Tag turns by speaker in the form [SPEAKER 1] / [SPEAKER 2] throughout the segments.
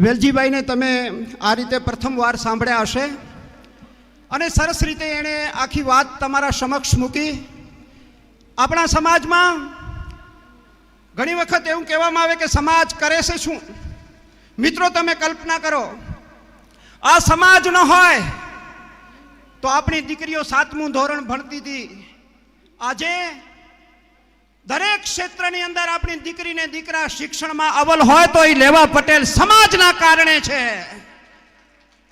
[SPEAKER 1] વેલજીભાઈને તમે આ રીતે પ્રથમ વાર સાંભળ્યા હશે. અને સરસ રીતે એણે આખી વાત તમારા સમક્ષ મૂકી. આપણા સમાજમાં ઘણી વખત એવું કહેવામાં આવે કે સમાજ કરે છે શું? મિત્રો, તમે કલ્પના કરો, આ સમાજ ન હોય તો આપણી દીકરીઓ સાતમું ધોરણ ભણતી હતી. આજે દરેક ક્ષેત્રની અંદર આપણી દીકરીને દીકરા શિક્ષણમાં અવલ હોય તો એ લેવા પટેલ સમાજના કારણે છે.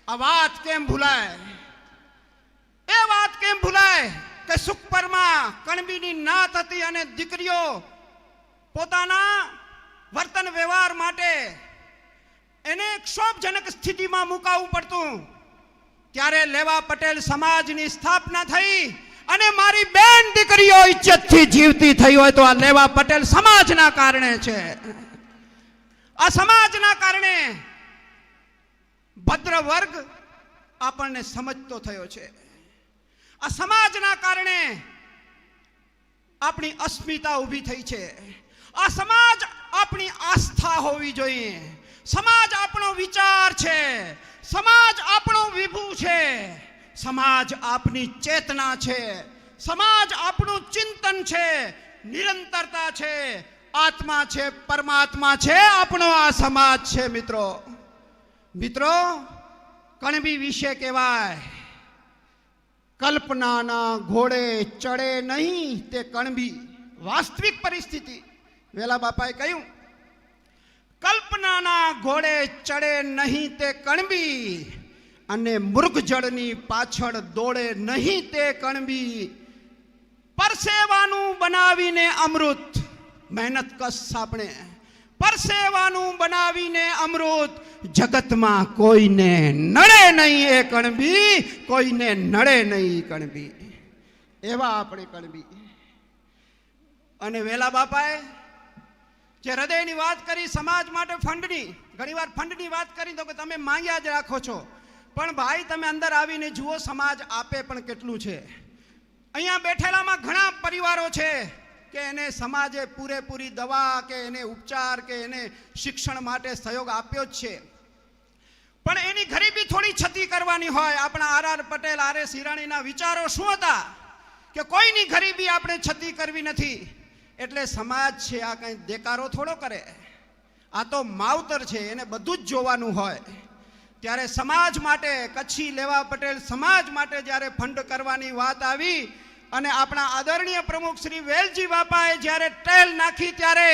[SPEAKER 1] આ વાત કેમ ભૂલાય? એ વાત કેમ ભૂલાય કે સુખપરમાં કણબીની નાત હતી અને દીકરીઓ પોતાના વર્તન વ્યવહાર માટે એને ક્ષોભજનક સ્થિતિમાં મુકાવવું પડતું. ત્યારે લેવા પટેલ સમાજની સ્થાપના થઈ અને મારી બેન દીકરીઓ ઇજ્જતથી જીવતી થઈ હોય તો આ લેવા પટેલ સમાજના કારણે છે. આ સમાજના કારણે ભદ્ર વર્ગ આપણને સમજતો થયો છે. આ સમાજના કારણે આપણી અસ્મિતા ઊભી થઈ છે. આ સમાજ આપણી આસ્થા હોવી જોઈએ. સમાજ આપણો વિચાર છે. સમાજ આપણો વિભુ છે. સમાજ આપની ચેતના છે. સમાજ આપણું ચિંતન છે. નિરંતરતા છે. આત્મા છે, પરમાત્મા છે, આપણો આ સમાજ છે, મિત્રો. મિત્રો, કણબી વિશે કહેવાય. કલ્પનાના ઘોડે ચડે નહીં તે કણબી. વાસ્તવિક પરિસ્થિતિ. વેલા બાપાએ કહ્યું, કલ્પનાના ઘોડે ચડે નહીં તે કણબી. અને મૃગજળની પાછળ દોડે નહીં તે કણબી પરસેવાનું બનાવીને અમૃત. મહેનત કશ આપણે. પરસેવાનું બનાવીને અમૃત. જગતમાં કોઈને નડે નહીં એ કણબી, કોઈને નડે નહીં કણબી. એવા આપણે કણબી. અને વેલા બાપાએ જે હૃદયની વાત કરી સમાજ માટે ફંડની, ઘણીવાર ફંડની વાત કરી તો કે તમે માંગ્યા જ રાખો છો. પણ ભાઈ, તમે અંદર આવીને જુઓ, સમાજ આપે પણ કેટલું છે. અહીંયા બેઠેલામાં ઘણા પરિવારો છે કે એને સમાજે પૂરેપૂરી દવા કે એને ઉપચાર કે એને શિક્ષણ માટે સહયોગ આપ્યો જ છે. પણ એની ગરીબી થોડી છતી કરવાની હોય. આપણા R R Patel, R S હિરાણીના વિચારો શું હતા? કે કોઈની ગરીબી આપણે છતી કરવી નથી. એટલે સમાજ છે, આ કંઈ દેકારો થોડો કરે. આ તો માવતર છે, એને બધું જ જોવાનું હોય. ત્યારે સમાજ માટે, કચ્છી લેવા પટેલ સમાજ માટે જ્યારે ફંડ કરવાની વાત આવી અને આપણા આદરણીય પ્રમુખ શ્રી વેલજી બાપાએ જ્યારે ટેલ નાખી ત્યારે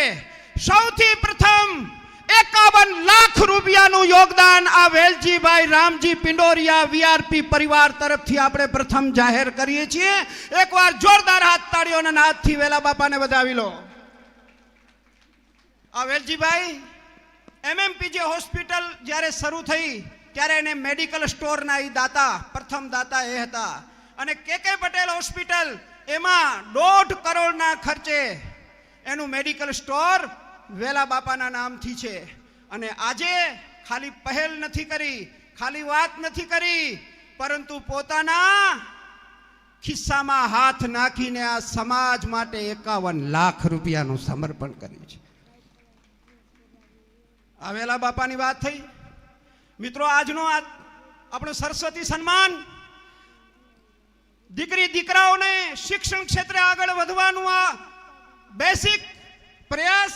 [SPEAKER 1] સૌથી પ્રથમ એકાવન લાખ રૂપિયાનું યોગદાન આ વેલજીભાઈ રામજી પિંડોરિયા વીઆરપી પરિવાર તરફથી આપણે પ્રથમ જાહેર કરીએ છીએ. એકવાર જોરદાર હાથ તાળીઓના હાથથી વેલા બાપાને વધાવી લો. આ વેલજીભાઈ એમએમપીજે હોસ્પિટલ જ્યારે શરૂ થઈ ત્યારે એને મેડિકલ સ્ટોરના એ દાતા, પ્રથમ દાતા એ હતા. અને કે કે પટેલ હોસ્પિટલ એમાં દોઢ કરોડના ખર્ચે એનું મેડિકલ સ્ટોર વેલા બાપાના નામથી છે. અને આજે ખાલી પહેલ નથી કરી, ખાલી વાત નથી કરી, પરંતુ પોતાના ખિસ્સામાં હાથ નાખીને આ સમાજ માટે એકાવન લાખ રૂપિયાનું સમર્પણ કર્યું છે. આવેલા બાપાની વાત થઈ? મિત્રો, આજનો આ આપણું સરસ્વતી સન્માન. દીકરી, દીકરાઓને શિક્ષણ ક્ષેત્રે આગળ વધવાનું આ બેસિક પ્રયાસ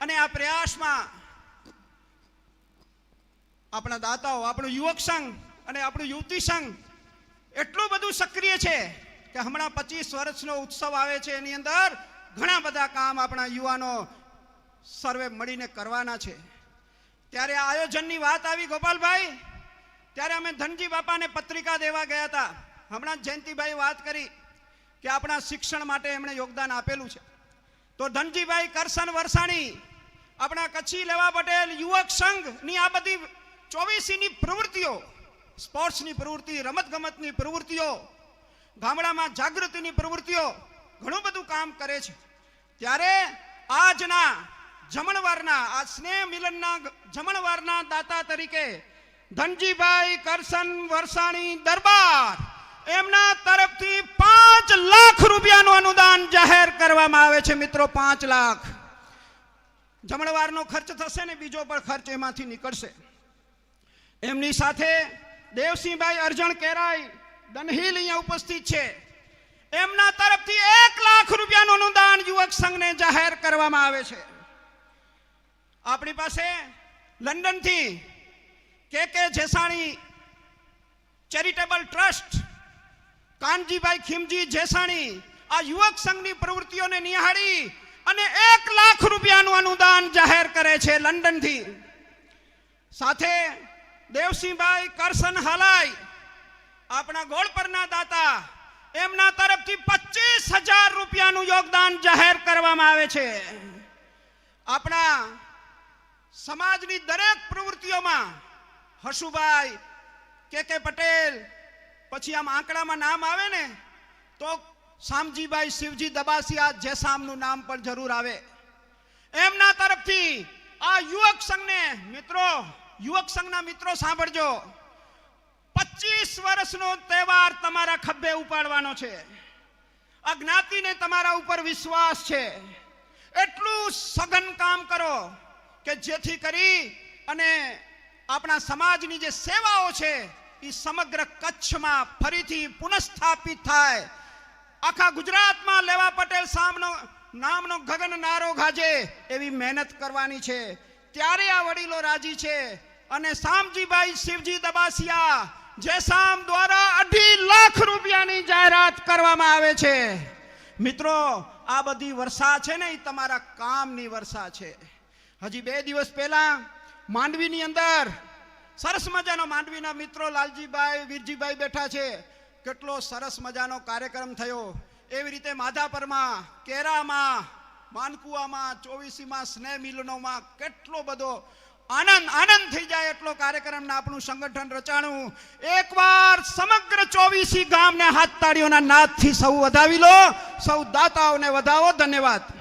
[SPEAKER 1] અને આ પ્રયાસમાં આપણા દાતાઓ, આપણું યુવક સંઘ અને આપણું યુવતી સંઘ એટલું બધું સક્રિય છે કે હમણાં પચીસ વર્ષનો ઉત્સવ આવે છે. એની અંદર ઘણા બધા કામ આપણા યુવાનો સર્વે મળીને કરવાના છે. ત્યારે આયોજનની વાત આવી ગોપાલભાઈ. ત્યારે અમે ધનજી બાપાને પત્રિકા દેવા ગયા હતા. હમણાં જયંતિભાઈ વાત કરી કે આપણા શિક્ષણ માટે એમણે યોગદાન આપેલું છે. તો ધનજીભાઈ કરસન વરસાણી, આપણા કચ્છી લેવા પટેલ, યુવક સંઘની આ બધી ચોવીસીની પ્રવૃત્તિઓ, સ્પોર્ટ્સની પ્રવૃત્તિ, રમતગમતની પ્રવૃત્તિઓ, ગામડામાં જાગૃતિની પ્રવૃત્તિઓ, ઘણું બધું કામ કરે છે. ત્યારે આજના જમણવારના, આ સ્નેહ મિલનના જમણવારના દાતા તરીકે ધનજીભાઈ કરસન વરસાણી દરબાર, એમના તરફથી પાંચ લાખ રૂપિયાનું અનુદાન જાહેર કરવામાં આવે છે મિત્રો, પાંચ લાખ. જમણવારનો ખર્ચ થશે ને બીજો પણ ખર્ચ એમાંથી નીકળશે. એમની સાથે દેવસિંહભાઈ અર્જણ કેરાઈ દનહિલ અહીંયા ઉપસ્થિત છે. એમના તરફથી એક લાખ રૂપિયાનું અનુદાન યુવક સંઘને જાહેર કરવામાં આવે છે. આપણી પાસે લંડનથી K K Jesani charitable trust, Kanjibhai Khimji Jesani આ યુવક સંઘની પ્રવૃત્તિઓને નિહાળી અને એક લાખ રૂપિયાનું અનુદાન જાહેર કરે છે લંડનથી. સાથે દેવસિંહભાઈ કરસન હાલાઈ, આપણા ગોળપરના દાતા, એમના તરફથી પચીસ હજાર રૂપિયાનું યોગદાન જાહેર કરવામાં આવે છે. આપણા સમાજની દરેક પ્રવૃત્તિઓમાં હશુભાઈ કે કે પટેલ, પછી આમ આંકડામાં નામ આવે ને, તો શામજીભાઈ શિવજી દબાસિયા જેસામનું નામ પણ જરૂર આવે. એમના તરફથી આ યુવક સંઘને, મિત્રો, યુવક સંઘના મિત્રો સાંભળજો. પચીસ વર્ષનો તહેવાર તમારા ખભે ઉપાડવાનો છે. આ જ્ઞાતિને તમારા ઉપર વિશ્વાસ છે. એટલું સઘન કામ કરો. કે જેથી કરી અને આપણા સમાજની જે સેવાઓ છે એ સમગ્ર કચ્છમાં ફરીથી પુનઃસ્થાપિત થાય. આખા ગુજરાતમાં લેવા પટેલ સામનો, નામનો ગગન નારો ગાજે એવી મહેનત કરવાની છે. ત્યારે આ વડીલો રાજી છે. અને શામજીભાઈ શિવજી દબાસિયા, જે સામ દ્વારા અઢી લાખ રૂપિયાની જાહેરાત કરવામાં આવે છે. મિત્રો, આ બધી વર્ષા છે ને એ તમારા કામની વર્ષા છે. હજી બે દિવસ પહેલા માંડવીની અંદર સરસ મજાનો માંડવીના મિત્રો લાલજીભાઈ, વીરજીભાઈ બેઠા છે. કેટલો સરસ મજાનો કાર્યક્રમ થયો. એવી રીતે માધાપરમાં, કેરામાં, માનકુવામાં, ચોવીસીમાં સ્નેહ મિલનોમાં કેટલો બધો આનંદ આનંદ થઈ જાય એટલો કાર્યક્રમને આપણું સંગઠન રચાણું. એકવાર સમગ્ર ચોવીસી ગામને હાથ તાળીઓના નાદથી સૌ વધાવી લો. સૌ દાતાઓને વધાવો. ધન્યવાદ.